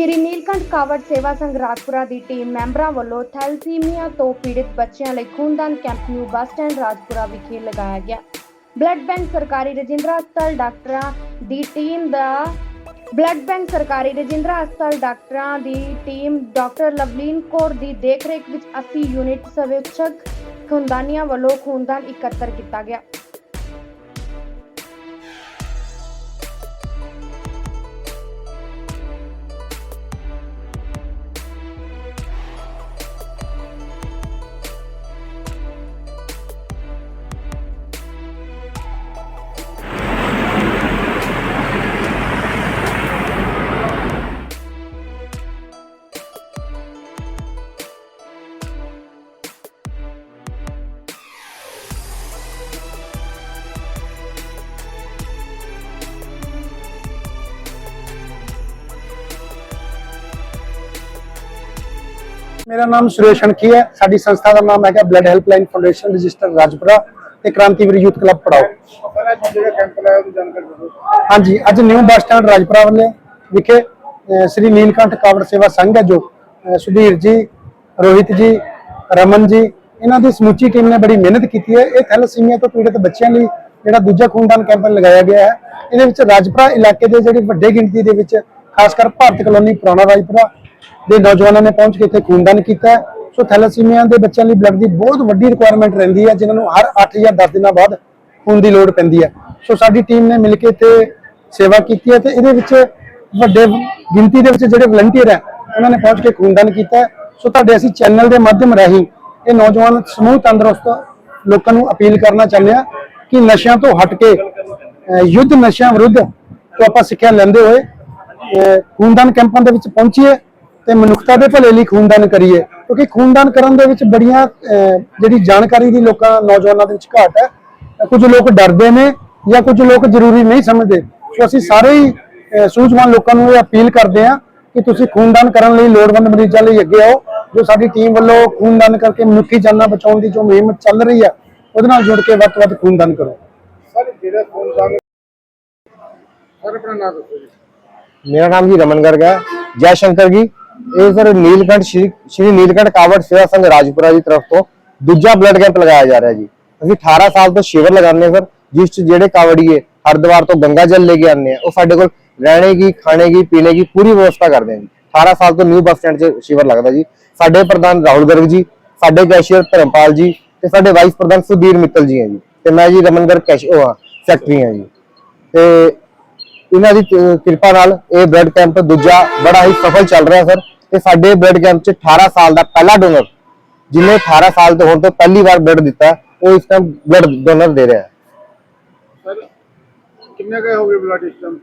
ਸ਼੍ਰੀ ਨੀਲਕੰਠ ਕਾਵੜ ਸੇਵਾ ਸੰਘ ਰਾਜਪੁਰਾ ਦੀ ਟੀਮ ਮੈਂਬਰਾਂ ਵੱਲੋਂ ਥੈਲਸੀਮੀਆ ਤੋਂ ਪੀੜਿਤ ਬੱਚਿਆਂ ਲਈ ਖੂਨਦਾਨ ਕੈਂਪ ਨੂੰ ਬੱਸ ਸਟੈਂਡ ਰਾਜਪੁਰਾ ਵਿਖੇ ਲਗਾਇਆ ਗਿਆ। ਬਲੱਡ ਬੈਂਕ ਸਰਕਾਰੀ ਰਜਿੰਦਰਾ ਹਸਪਤਾਲ ਡਾਕਟਰਾਂ ਦੀ ਟੀਮ ਦਾ ਬਲੱਡ ਬੈਂਕ ਸਰਕਾਰੀ ਰਜਿੰਦਰਾ ਹਸਪਤਾਲ ਡਾਕਟਰਾਂ ਦੀ ਟੀਮ, ਡਾਕਟਰ ਲਵਲੀਨ ਕੌਰ ਦੀ ਦੇਖਰੇਖ ਵਿੱਚ 80 ਯੂਨਿਟ ਸਵੇਚਕ ਖੂਨਦਾਨੀਆਂ ਵੱਲੋਂ ਖੂਨਦਾਨ ਇਕੱਤਰ ਕੀਤਾ ਗਿਆ। ਮੇਰਾ ਨਾਮ ਸੁਰੇਸ਼ ਅਣਖੀ ਹੈ। ਸਾਡੀ ਸੰਸਥਾ ਦਾ ਨਾਮ ਹੈਗਾ blood helpline foundation register Rajpura ਤੇ ਕ੍ਰਾਂਤੀਵੀਰ ਯੂਥ ਕਲੱਬ ਪੜਾਓ। ਹਾਂਜੀ ਅੱਜ ਨਿਊ ਬੱਸ ਸਟੈਂਡ ਰਾਜਪੁਰਾ ਵੱਲੇ ਵਿਖੇ ਸ੍ਰੀ ਨੀਲਕੰਠ ਕਾਵੜ ਸੇਵਾ ਸੰਘ ਹੈ ਜੋ ਸੁਧੀਰ ਜੀ ਰੋਹਿਤ ਜੀ ਰਮਨ ਜੀ ਇਹਨਾਂ ਦੀ ਸਮੁੱਚੀ ਟੀਮ ਨੇ ਬੜੀ ਮਿਹਨਤ ਕੀਤੀ ਹੈ। ਇਹ ਥੈਲੇਸੀਮੀਆ ਤੋਂ ਪੀੜਤ ਬੱਚਿਆਂ ਲਈ ਜਿਹੜਾ ਦੂਜਾ ਖੂਨਦਾਨ ਕੈਂਪ ਲਗਾਇਆ ਗਿਆ ਹੈ। ਇਹਦੇ ਵਿੱਚ ਰਾਜਪੁਰਾ ਇਲਾਕੇ ਦੇ ਜਿਹੜੀ ਵੱਡੇ ਗਿਣਤੀ ਦੇ ਵਿੱਚ ਖਾਸ ਕਰ ਭਾਰਤ ਕਲੋਨੀ ਪੁਰਾਣਾ ਰਾਜਪੁਰਾ ਦੇ ਨੌਜਵਾਨਾਂ ਨੇ ਪਹੁੰਚ ਕੇ ਇੱਥੇ ਖੂਨਦਾਨ ਕੀਤਾ ਸੋ ਥੈਲਾਸੀਮੀਆ ਦੇ ਬੱਚਿਆਂ ਲਈ ਬਲੱਡ ਦੀ ਬਹੁਤ ਵੱਡੀ ਰਿਕੁਆਇਰਮੈਂਟ ਰਹਿੰਦੀ ਹੈ, ਜਿਨ੍ਹਾਂ ਨੂੰ ਹਰ 8 ਜਾਂ 10 ਦਿਨਾਂ ਬਾਅਦ ਖੂਨ ਦੀ ਲੋੜ ਪੈਂਦੀ ਹੈ। ਸੋ ਸਾਡੀ ਟੀਮ ਨੇ ਮਿਲ ਕੇ ਇੱਥੇ ਸੇਵਾ ਕੀਤੀ ਹੈ ਤੇ ਇਹਦੇ ਵਿੱਚ ਵੱਡੇ ਗਿਣਤੀ ਦੇ ਵਿੱਚ ਜਿਹੜੇ ਵਲੰਟੀਅਰ ਹੈ, ਉਹਨਾਂ ਨੇ ਪਹੁੰਚ ਕੇ ਖੂਨਦਾਨ ਕੀਤਾ ਸੋ ਤੁਹਾਡੇ ਅਸੀਂ ਚੈਨਲ ਦੇ ਮਾਧਿਅਮ ਰਾਹੀਂ ਇਹ ਨੌਜਵਾਨ ਸਮੂਹ ਤੰਦਰੁਸਤ ਲੋਕਾਂ ਨੂੰ ਅਪੀਲ ਕਰਨਾ ਚਾਹੁੰਦੇ ਆ ਕਿ ਨਸ਼ਿਆਂ ਤੋਂ ਹਟ ਕੇ ਯੁੱਧ ਨਸ਼ਿਆਂ ਵਿਰੁੱਧ ਤੋਂ ਆਪਾਂ ਸਿੱਖਿਆ ਲੈਂਦੇ ਹੋਏ ਖੂਨਦਾਨ ਕੈਂਪਾਂ ਦੇ ਵਿੱਚ ਪਹੁੰਚੀਏ। ਤੇ ਮਨੁੱਖਤਾ ਦੇ ਭਲੇ ਲਈ ਖੂਨਦਾਨ ਕਰੀਏ। ਕਿਉਂਕਿ ਖੂਨਦਾਨ ਕਰਨ ਦੇ ਵਿੱਚ ਬੜੀਆਂ ਜਿਹੜੀ ਜਾਣਕਾਰੀ ਦੀ ਲੋਕਾਂ ਨੌਜਵਾਨਾਂ ਦੇ ਵਿੱਚ ਘਾਟ ਹੈ। ਕੁਝ ਲੋਕ ਡਰਦੇ ਨੇ ਜਾਂ ਕੁਝ ਲੋਕ ਜ਼ਰੂਰੀ ਨਹੀਂ ਸਮਝਦੇ। ਸੋ ਅਸੀਂ ਸਾਰੇ ਹੀ ਸੂਝਵਾਨ ਲੋਕਾਂ ਨੂੰ ਇਹ ਅਪੀਲ ਕਰਦੇ ਹਾਂ ਕਿ ਤੁਸੀਂ ਖੂਨਦਾਨ ਕਰਨ ਲਈ ਲੋੜਵੰਦ ਮਰੀਜ਼ਾਂ ਲਈ ਅੱਗੇ ਆਓ। ਜੋ ਸਾਡੀ ਟੀਮ ਵੱਲੋਂ ਖੂਨਦਾਨ ਕਰਕੇ ਮਨੁੱਖੀ ਜਾਨਾਂ ਬਚਾਉਣ ਦੀ ਜੋ ਮੁਹਿੰਮ ਚੱਲ ਰਹੀ ਹੈ ਉਹਦੇ ਨਾਲ ਜੁੜ ਕੇ ਵੱਧ ਤੋਂ ਵੱਧ ਖੂਨਦਾਨ ਕਰੋ। ਮੇਰਾ ਨਾਮ ਜੀ ਰਮਨ ਗਰਗਾ ਜੈ ਸ਼ੰਕਰ ਜੀ। ਇਹ ਸਰ ਨੀਲਕੰਠ ਸ਼੍ਰੀ ਨੀਲਕੰਠ ਕਾਵੜ ਸੇਵਾ ਸੰਘ ਰਾਜਪੁਰਾ ਦੀ ਤਰਫ ਤੋਂ ਦੂਜਾ ਬਲੱਡ ਕੈਂਪ ਲਗਾਇਆ ਜਾ ਰਿਹਾ ਜੀ। ਅਸੀਂ 18 ਸਾਲ ਤੋਂ ਸ਼ਿਵਰ ਲਗਾਉਂਦੇ ਹਾਂ ਸਰ, ਜਿਸ ਚ ਜਿਹੜੇ ਕਾਵੜੀਏ ਹਰਿਦੁਆਰ ਤੋਂ ਗੰਗਾ ਜਲ ਲੈ ਕੇ ਆਉਂਦੇ ਆ, ਉਹ ਸਾਡੇ ਕੋਲ ਰਹਿਣੇ ਕੀ ਖਾਣੇ ਕੀ ਪੀਣੇ ਕੀ ਪੂਰੀ ਵਿਵਸਥਾ ਕਰਦੇ ਹਾਂ ਜੀ। 18 ਸਾਲ ਤੋਂ ਨਿਊ ਬੱਸ ਸਟੈਂਡ 'ਚ ਸ਼ਿਵਰ ਲੱਗਦਾ ਜੀ। ਸਾਡੇ ਪ੍ਰਧਾਨ ਰਾਹੁਲ ਗਰਗ ਜੀ, ਸਾਡੇ ਕੈਸ਼ੀਅਰ ਧਰਮਪਾਲ ਜੀ ਤੇ ਸਾਡੇ ਵਾਈਸ ਪ੍ਰਧਾਨ ਸੁਧੀਰ ਮਿੱਤਲ ਜੀ ਹੈ ਜੀ ਤੇ ਮੈਂ ਜੀ ਰਮਨ ਗਰਗ ਕੈਸ਼ ਉਹ ਹਾਂ ਸੈਕਟਰੀ ਜੀ। ਤੇ ਇਹਨਾਂ ਦੀ ਕਿਰਪਾ ਨਾਲ ਇਹ ਬਲੱਡ ਕੈਂਪ ਦੂਜਾ ਬੜਾ ਹੀ ਸਫਲ ਚੱਲ ਰਿਹਾ ਸਰ। ਤੇ ਸਾਡੇ ਬਲੱਡ ਕੈਂਪ 'ਚ 18 ਸਾਲ ਦਾ ਪਹਿਲਾ ਡੋਨਰ ਜਿਹਨੇ 18 ਸਾਲ ਤੋਂ ਹੋਣ ਤੋਂ ਪਹਿਲੀ ਵਾਰ ਬਲੱਡ ਦਿੱਤਾ ਉਹ ਇਸ ਟਾਈਮ ਬਲੱਡ ਡੋਨਰ ਦੇ ਰਿਹਾ ਹੈ। ਸਰ ਕਿੰਨੇ ਗਏ ਹੋਗੇ ਬਲੱਡ ਇਸ ਟਾਈਮ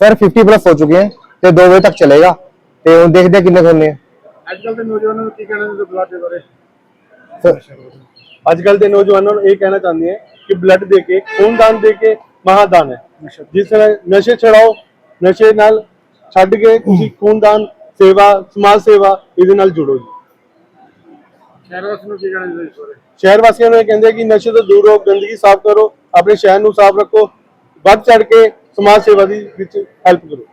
ਸਰ 50 ਪਲੱਸ ਹੋ ਚੁੱਕੇ हैं ਤੇ 2 ਵਜੇ ਤੱਕ ਚਲੇਗਾ ਤੇ ਹੁਣ ਦੇਖਦੇ ਹਾਂ ਕਿੰਨੇ ਹੋਣੇ ਅੱਜ ਕੱਲ ਦੇ ਨੌਜਵਾਨਾਂ ਨੂੰ ਕੀ ਕਹਿਣਾ ਚਾਹੁੰਦੇ ਬਲੱਡ ਦੇ ਬਾਰੇ? ਅੱਜ ਕੱਲ ਦੇ ਨੌਜਵਾਨਾਂ ਨੂੰ ਇਹ ਕਹਿਣਾ ਚਾਹੁੰਦੇ ਹਾਂ ਕਿ ਬਲੱਡ ਦੇ ਕੇ ਖੂਨਦਾਨ ਦੇ ਕੇ ਮਹਾਦਾਨ ਹੈ। ਜਿਸ ਤਰ੍ਹਾਂ ਨਸ਼ੇ ਛਡਾਓ ਨਸ਼ੇ ਨਾਲ ਛੱਡ ਕੇ ਤੁਸੀਂ ਖੂਨਦਾਨ ਸੇਵਾ ਸਮਾਜ ਸੇਵਾ ਇਹਦੇ ਨਾਲ ਜੁੜੋ ਜੀ। ਸ਼ਹਿਰ ਵਾਸੀਆਂ ਨੂੰ ਕੀ ਕਹਿਣਾ ਚਾਹੁੰਦੇ ਇਸ ਬਾਰੇ? ਸ਼ਹਿਰ ਵਾਸੀਆਂ ਨੂੰ ਇਹ ਕਹਿੰਦੇ ਕਿ ਨਸ਼ੇ ਤੋਂ ਦੂਰ ਰਹੋ ਗੰਦਗੀ ਸਾਫ਼ ਕਰੋ ਆਪਣੇ ਸ਼ਹਿਰ ਨੂੰ ਸਾਫ਼ ਰੱਖੋ ਵੱਧ ਚੜ ਕੇ ਸਮਾਜ ਸੇਵਾ ਦੀ ਵਿੱਚ ਹੈਲਪ ਕਰੋ।